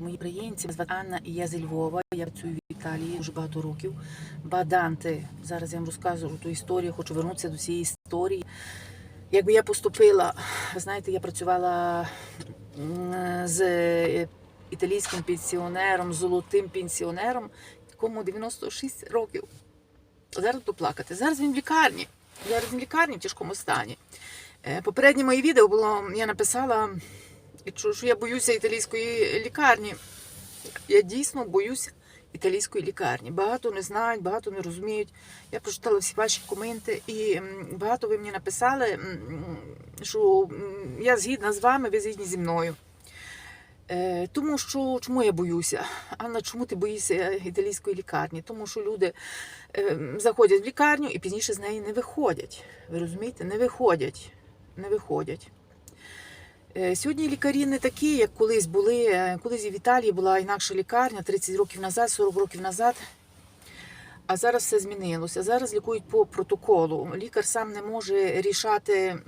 Мої українці, звати Анна і я зі Львова. Я працюю в Італії вже багато років. Баданте. Зараз я вам розказую ту історію, хочу вернутися до цієї історії. Якби я поступила, знаєте, я працювала з е, італійським пенсіонером, золотим пенсіонером, якому 96 років. Зараз буду плакати. Зараз він в лікарні. Зараз він в лікарні в тяжкому стані. Е, Попереднє моє відео було, я написала, що що я боюся італійської лікарні. Я дійсно боюся італійської лікарні. Багато не знають, багато не розуміють. Я прочитала всі ваші коменти, і багато ви мені написали, що я згідна з вами, ви згідні зі мною. Е, Тому що чому я боюся? Анна, чому ти боїшся італійської лікарні? Тому що люди е, заходять в лікарню і пізніше з неї не виходять. Ви розумієте? Не виходять. Не виходять. Е, Сьогодні лікарі не такі, як колись були. Е, Колись і в Італії була інакша лікарня 30 років назад, 40 років назад. А зараз все змінилося. Зараз лікують по протоколу. Лікар сам не може рішати,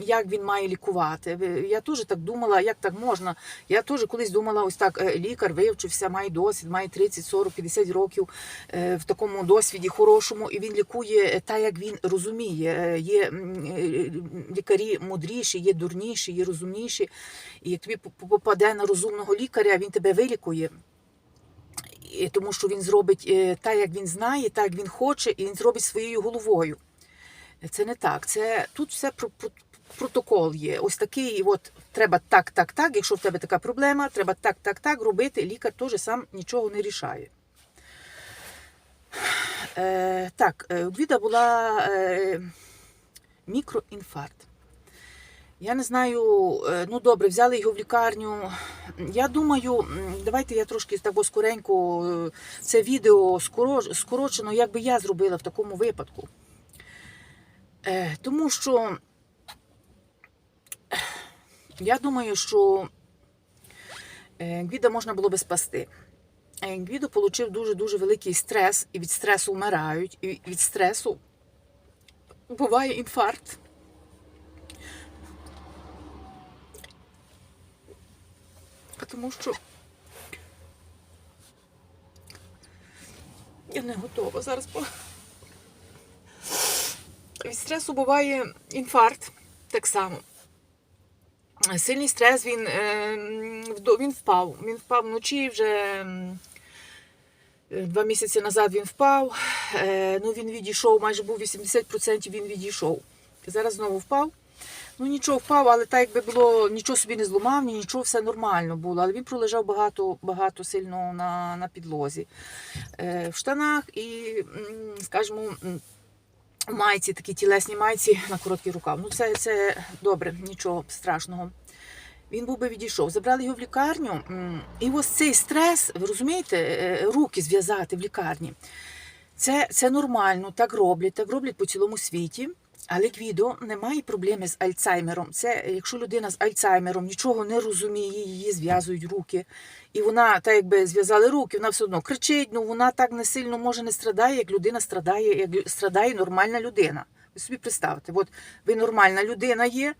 як він має лікувати. Я теж так думала, як так можна. Я теж колись думала, ось так, е, лікар вивчився, має досвід, має 30, 40, 50 років е, в такому досвіді хорошому, і він лікує е, так, як він розуміє. Є лікарі мудріші, є дурніші, є розумніші. І як тобі попаде на розумного лікаря, він тебе вилікує. Тому що він зробить так, як він знає, так як він хоче, і він зробить своєю головою. Це не так. Це тут все про, про протокол є. Ось такий, от треба так, так, так. Якщо в тебе така проблема, треба так, так, так робити. Лікар теж сам нічого не рішає. Е, так, е, у Гвіда була е, мікроінфаркт. Я не знаю, е, ну добре, взяли його в лікарню. Я думаю, давайте я трошки так скоренько е, це відео скорочено, як би я зробила в такому випадку. Тому що я думаю, що е, Гвіда можна було би спасти. Е, Гвідо отримав дуже-дуже великий стрес, і від стресу вмирають, і від стресу буває інфаркт. Тому що я не готова зараз. Від стресу буває інфаркт так само. Сильний стрес він, е, він впав. Він впав вночі вже е, два місяці назад він впав. Е, Ну, він відійшов, майже був 80% він відійшов. Зараз знову впав. Ну нічого впав, але так якби було, нічого собі не зламав, нічого, все нормально було. Але він пролежав багато, багато сильно на, на підлозі. В штанах і, скажімо, майці, такі тілесні майці на короткий рукав. Ну, це, це добре, нічого страшного. Він був би відійшов. Забрали його в лікарню. І ось цей стрес, ви розумієте, е, руки зв'язати в лікарні. Це, це нормально, так роблять, так роблять по цілому світі. Але квідо немає проблеми з Альцаймером. Це якщо людина з Альцаймером нічого не розуміє, її зв'язують руки. І вона, так якби зв'язали руки, вона все одно кричить, ну вона так не сильно може не страдає, як людина страдає, як страдає нормальна людина. Ви собі представте, от ви нормальна людина є,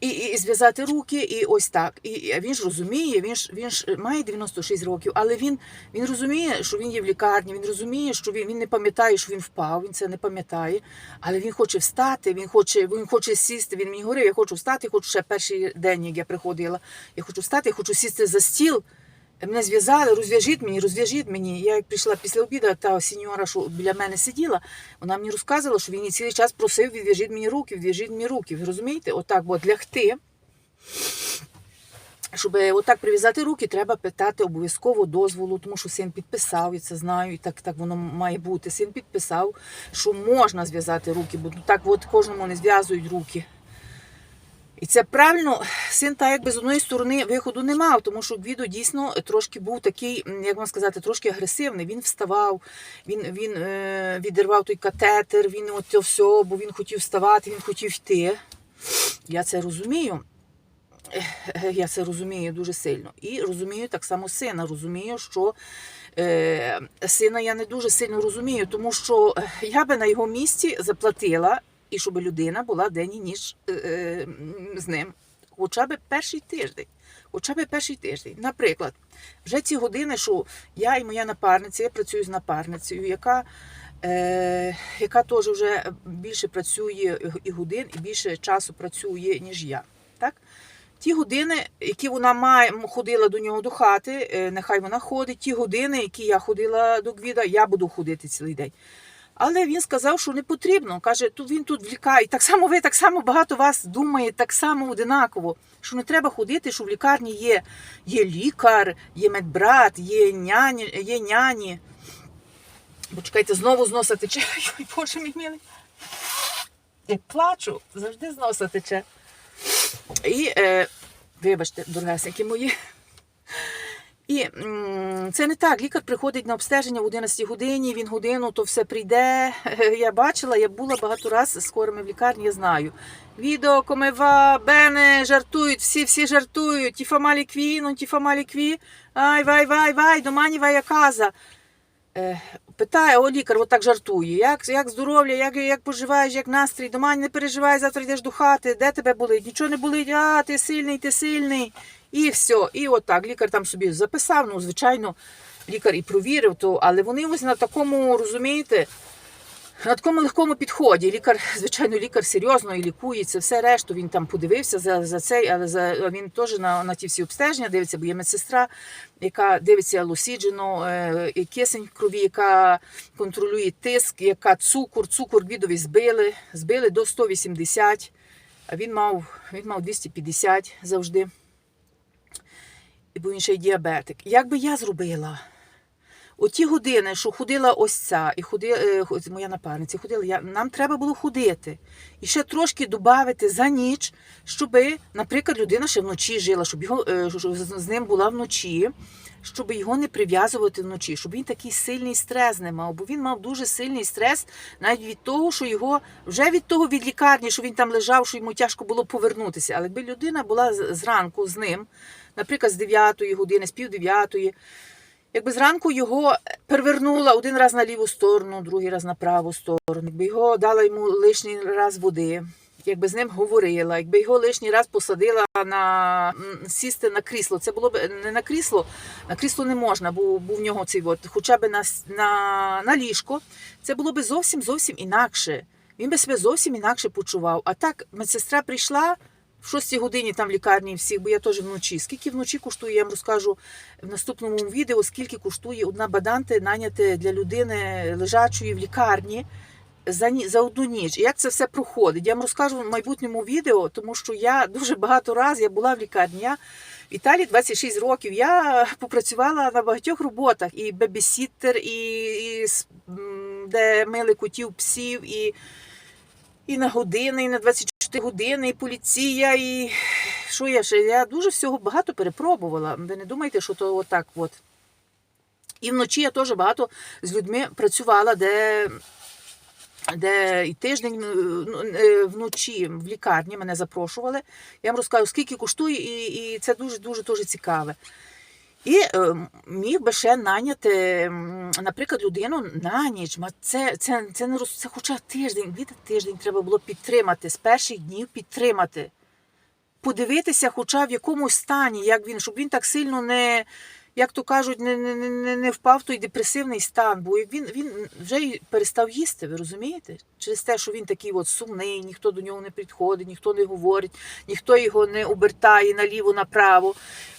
і, і, і зв'язати руки, і ось так. І, він ж розуміє, він ж він ж має 96 років, але він, він розуміє, що він є в лікарні, він розуміє, що він, він не пам'ятає, що він впав, він це не пам'ятає. Але він хоче встати, він хоче, він хоче сісти. Він мені говорив, я хочу встати, хочу ще перший день, як я приходила. Я хочу встати, я хочу сісти за стіл. Мене зв'язали, розв'яжіть мені, розв'яжіть мені. Я прийшла після обіду, та сеньора, що біля мене сиділа, вона мені розказувала, що він цілий час просив, відв'яжіть мені руки, відв'яжіть мені руки. Розумієте? Отак от лягти. Щоб отак прив'язати руки, треба питати обов'язково дозволу, тому що син підписав, і це знаю, і так, так воно має бути. Син підписав, що можна зв'язати руки, бо так от кожному не зв'язують руки. І це правильно, син та якби з одної сторони виходу не мав, тому що Гвідо дійсно трошки був такий, як вам сказати, трошки агресивний. Він вставав, він, він е, відірвав той катетер, він от це все, бо він хотів вставати, він хотів йти. Я це розумію. Я це розумію дуже сильно. І розумію так само сина. Розумію, що е, сина я не дуже сильно розумію, тому що я би на його місці заплатила, і щоб людина була день і ніч е, е, з ним. Хоча б перший тиждень. Хоча б перший тиждень. Наприклад, вже ці години, що я і моя напарниця, я працюю з напарницею, яка, е, яка теж вже більше працює і годин, і більше часу працює, ніж я. Так? Ті години, які вона має, ходила до нього до хати, е, нехай вона ходить. Ті години, які я ходила до Гвіда, я буду ходити цілий день. Але він сказав, що не потрібно. Каже, тут він тут в лікарні. Так само ви, так само багато вас думає, так само одинаково, що не треба ходити, що в лікарні є, є лікар, є медбрат, є няні, є няні. Бо чекайте, знову з носа тече. Ой, Боже мій милий. Як плачу, завжди з носа тече. І, е, вибачте, дорогесенькі мої. І це не так. Лікар приходить на обстеження в 11 годині, він годину, то все прийде. Я бачила, я була багато разів з хворими в лікарні, я знаю. Відео, комева, бене, жартують, всі всі жартують. Ті фамалі кві, ну ті фамалі кві. Ай, вай, вай, вай, домані вай, каза. Е, питає, о, лікар, отак жартує. Як, як здоров'я, як, як поживаєш, як настрій, дома не переживай, завтра йдеш до хати, де тебе болить? Нічого не болить, а ти сильний, ти сильний. І все. І отак. Лікар там собі записав, ну, звичайно, лікар і провірив, то, але вони ось на такому, розумієте, на такому легкому підході. Лікар, звичайно, лікар серйозно і лікує це все решту. Він там подивився за, за цей, але за він теж на, на ті всі обстеження дивиться, бо є медсестра, яка дивиться лосіджено, е, кисень в крові, яка контролює тиск, яка цукор, цукор бідові збили, збили до 180, а він мав, він мав 250 завжди. І бо він ще й діабетик. Як би я зробила? Оті години, що ходила ось ця, і ходила е, моя напарниця, ходила я, нам треба було ходити. І ще трошки додати за ніч, щоб, наприклад, людина ще вночі жила, щоб його е, з ним була вночі, щоб його не прив'язувати вночі, щоб він такий сильний стрес не мав. Бо він мав дуже сильний стрес навіть від того, що його вже від того від лікарні, що він там лежав, що йому тяжко було повернутися. Але якби людина була зранку з ним, наприклад, з 9 години, з пів 9, Якби зранку його перевернула один раз на ліву сторону, другий раз на праву сторону, якби його дала йому лишній раз води, якби з ним говорила, якби його лишній раз посадила на сісти на крісло. Це було б не на крісло, на крісло не можна, бо був в нього цей от, хоча б на, на, на ліжко. Це було б зовсім зовсім інакше. Він би себе зовсім інакше почував. А так медсестра прийшла. В 6 годині там в лікарні всіх, бо я теж вночі. Скільки вночі коштує, я вам розкажу в наступному відео, скільки коштує одна баданти наняти для людини лежачої в лікарні за, за одну ніч. І як це все проходить? Я вам розкажу в майбутньому відео, тому що я дуже багато разів я була в лікарні. Я в Італії 26 років. Я попрацювала на багатьох роботах: і бебісіттер, і, і де мили котів, псів, і, і на години, і на 24 години, і поліція, і що я ще? Я дуже всього багато перепробувала. Ви не думайте, що то отак от. І вночі я теж багато з людьми працювала, де, де і тиждень ну, е, вночі в лікарні мене запрошували. Я вам розкажу, скільки коштує, і, і це дуже-дуже дуже цікаве. І е, міг би ще наняти, наприклад, людину на ніч. Це, це, це не роз... це хоча тиждень, від тиждень треба було підтримати, з перших днів підтримати. Подивитися, хоча в якому стані, як він, щоб він так сильно не, як то кажуть, не, не, не, не впав той депресивний стан. Бо він, він вже перестав їсти, ви розумієте? Через те, що він такий от сумний, ніхто до нього не підходить, ніхто не говорить, ніхто його не обертає наліво, направо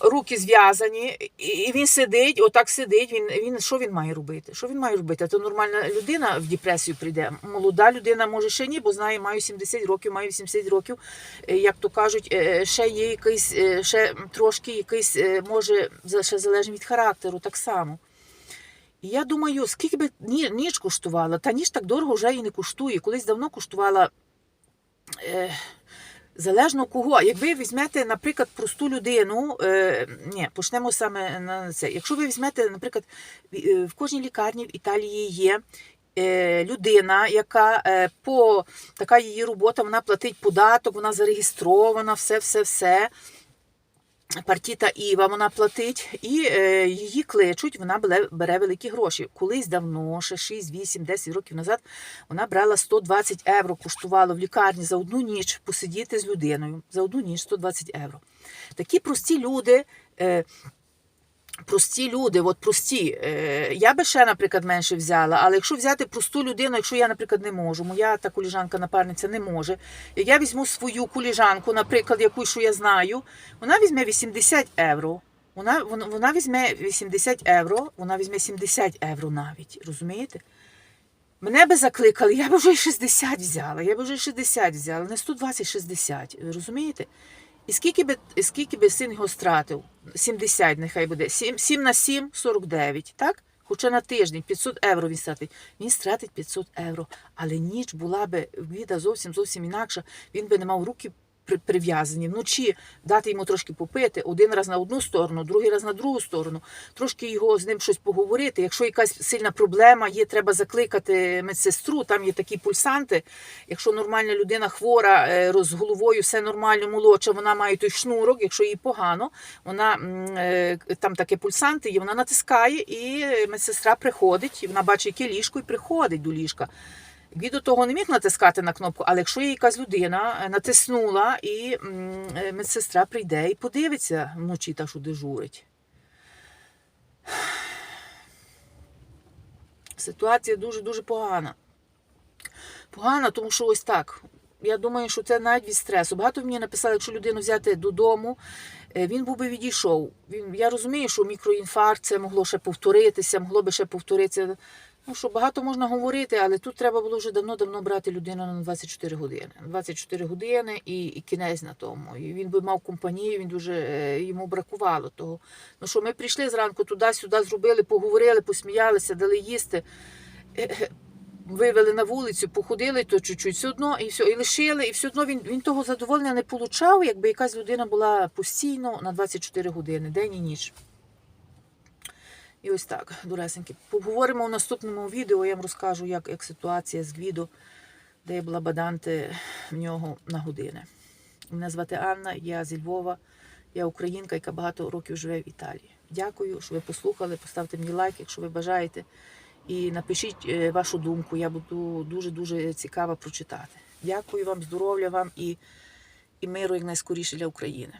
руки зв'язані, і- він сидить, отак сидить. Він, він що він має робити? Що він має робити? Це нормальна людина в депресію прийде. Молода людина може ще ні, бо знає, маю 70 років, маю 80 років. Е, Як то кажуть, е, ще є якийсь, е, ще трошки якийсь, може, ще залежить від характеру, так само. І я думаю, скільки би ні- ніч коштувала, та ніч так дорого вже і не коштує. Колись давно коштувала. Залежно кого. Як ви візьмете, наприклад, просту людину, е, ні, почнемо саме на це. Якщо ви візьмете, наприклад, е, в кожній лікарні в Італії є е, людина, яка е, по така її робота, вона платить податок, вона зареєстрована, все, все, все. Партіта Іва вона платить, і е, її кличуть, вона бере, великі гроші. Колись давно, ще 6, 8, 10 років назад, вона брала 120 євро, коштувало в лікарні за одну ніч посидіти з людиною. За одну ніч 120 євро. Такі прості люди. Е, Прості люди, от прості. Е, я би ще, наприклад, менше взяла, але якщо взяти просту людину, якщо я, наприклад, не можу, моя та коліжанка напарниця не може. Я візьму свою коліжанку, наприклад, яку що я знаю, вона візьме 80 євро. Вона, вона, візьме 80 євро, вона візьме 70 євро навіть, розумієте? Мене би закликали, я би вже й 60 взяла, я би вже й 60 взяла, не 120, 60, розумієте? І скільки би, скільки би син його стратив? 70 нехай буде. 7, 7 на 7 – 49, так? Хоча на тиждень 500 євро він стратить. Він стратить 500 євро. Але ніч була би віда зовсім зовсім інакша. Він би не мав руки прив'язані. Вночі дати йому трошки попити, один раз на одну сторону, другий раз на другу сторону, трошки його з ним щось поговорити. Якщо якась сильна проблема є, треба закликати медсестру, там є такі пульсанти. Якщо нормальна людина хвора, е, з головою все нормально, молодша, вона має той шнурок, якщо їй погано, вона е, там таке пульсанти є, вона натискає, і медсестра приходить, і вона бачить, яке ліжко, і приходить до ліжка. Він до того не міг натискати на кнопку, але якщо є якась людина е, натиснула, і е, медсестра прийде і подивиться вночі, та що дежурить. Ситуація дуже-дуже погана. Погана, тому що ось так. Я думаю, що це навіть від стресу. Багато мені написали, якщо людину взяти додому, е, він був би відійшов. Я розумію, що мікроінфаркт це могло ще повторитися, могло би ще повторитися. Ну, що багато можна говорити, але тут треба було вже давно-давно брати людину на 24 години. 24 години і, і кінець на тому. І він би мав компанію, він дуже е, йому бракувало того. Ну що ми прийшли зранку туди-сюди, зробили, поговорили, посміялися, дали їсти. Е, е, Вивели на вулицю, походили то чуть-чуть, все одно і все, і лишили, і все одно він, він того задоволення не получав, якби якась людина була постійно на 24 години, день і ніч. І ось так, дуресеньки. Поговоримо в наступному відео, я вам розкажу, як, як ситуація з Гвідо, де я була баданти в нього на години. Мене звати Анна, я зі Львова, я українка, яка багато років живе в Італії. Дякую, що ви послухали. Поставте мені лайк, якщо ви бажаєте. І напишіть е, вашу думку. Я буду дуже-дуже цікава прочитати. Дякую вам, здоров'я вам і, і миру як найскоріше для України.